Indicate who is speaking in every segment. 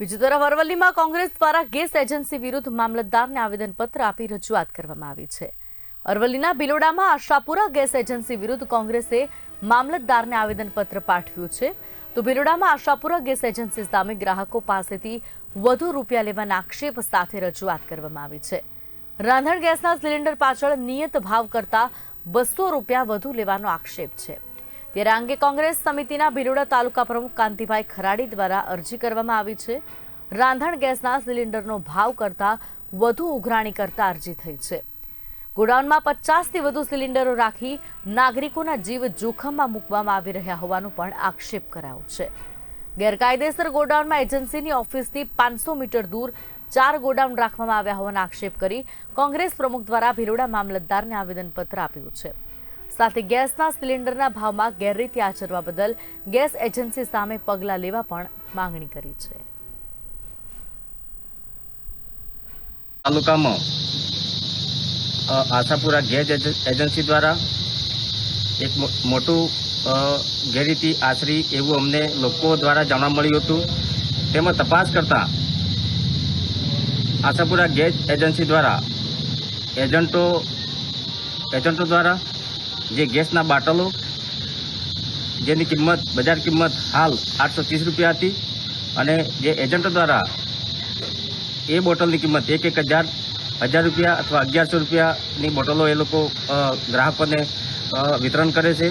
Speaker 1: બીજી તરફ અરવલ્લીમાં કોંગ્રેસ દ્વારા ગેસ એજન્સી વિરુદ્ધ મામલતદારને આવેદનપત્ર આપી રજૂઆત કરવામાં આવી છે. અરવલ્લીના બિલોડામાં આશાપુરા ગેસ એજન્સી વિરુદ્ધ કોંગ્રેસે મામલતદારને આવેદનપત્ર પાઠવ્યું છે. તો બિલોડામાં આશાપુરા ગેસ એજન્સી સામે ગ્રાહકો પાસેથી વધુ રૂપિયા લેવાના આક્ષેપ સાથે રજૂઆત કરવામાં આવી છે. રાંધણ ગેસના સિલિન્ડર પાછળ નિયત ભાવ કરતા બસો રૂપિયા વધુ લેવાનો આક્ષેપ છે. ત્યારે અંગે કોંગ્રેસ સમિતિના ભિલોડા તાલુકા પ્રમુખ કાંતિભાઈ ખરાડી દ્વારા અરજી કરવામાં આવી છે. રાંધણ ગેસના સિલિન્ડરનો ભાવ કરતા વધુ ઉઘરાણી કરતા અરજી થઈ છે. ગોડાઉનમાં પચાસથી વધુ સિલિન્ડરો રાખી નાગરિકોના જીવ જોખમમાં મૂકવામાં આવી રહ્યા હોવાનો પણ આક્ષેપ કરાયો છે. ગેરકાયદેસર ગોડાઉનમાં એજન્સીની ઓફિસથી પાંચસો મીટર દૂર ચાર ગોડાઉન રાખવામાં આવ્યા હોવાનો આક્ષેપ કરી કોંગ્રેસ પ્રમુખ દ્વારા ભિલોડા મામલતદારને આવેદનપત્ર આપ્યું છે. સાથે ગેસના સિલિન્ડરના ભાવમાં ગેરરીતિ આચરવા બદલ ગેસ એજન્સી સામે પગલાં લેવા પણ માંગણી કરી છે.
Speaker 2: તાલુકામાં આશાપુરા ગેસ એજન્સી દ્વારા એક મોટું ગેરરીતિ આશરી એવું અમને લોકો દ્વારા જાણવા મળ્યું હતું. તેમાં તપાસ કરતા આશાપુરા ગેસ એજન્સી દ્વારા એજન્ટો એજન્ટો દ્વારા જે ગેસના બાટલો, જેની કિંમત, બજાર કિંમત હાલ આઠસો ત્રીસ રૂપિયા હતી અને જે એજન્ટો દ્વારા એ બોટલની કિંમત એક એક હજાર હજાર રૂપિયા અથવા અગિયારસો રૂપિયાની બોટલો એ લોકો ગ્રાહકોને વિતરણ કરે છે.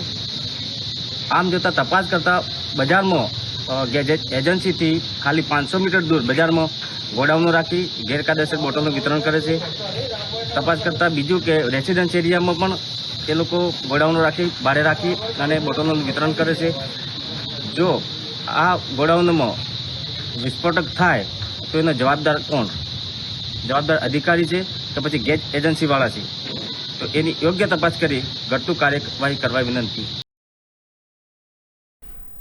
Speaker 2: આમ જોતાં તપાસ કરતાં બજારમાં એજન્સીથી ખાલી પાંચસો મીટર દૂર બજારમાં ગોડાઉનો રાખી ગેરકાયદેસર બોટલનું વિતરણ કરે છે. તપાસ કરતાં બીજું કે રેસિડન્સ એરિયામાં પણ એ લોકો ગોડાઉનો રાખી ભાડે રાખી અને બોટલોનું વિતરણ કરે છે. જો આ ગોડાઉનમાં વિસ્ફોટક થાય, તો એનો જવાબદાર કોણ? જવાબદાર અધિકારી છે કે પછી ગેસ એજન્સીવાળા છે? તો એની યોગ્ય તપાસ કરી ઘટતું કાર્યવાહી કરવા વિનંતી.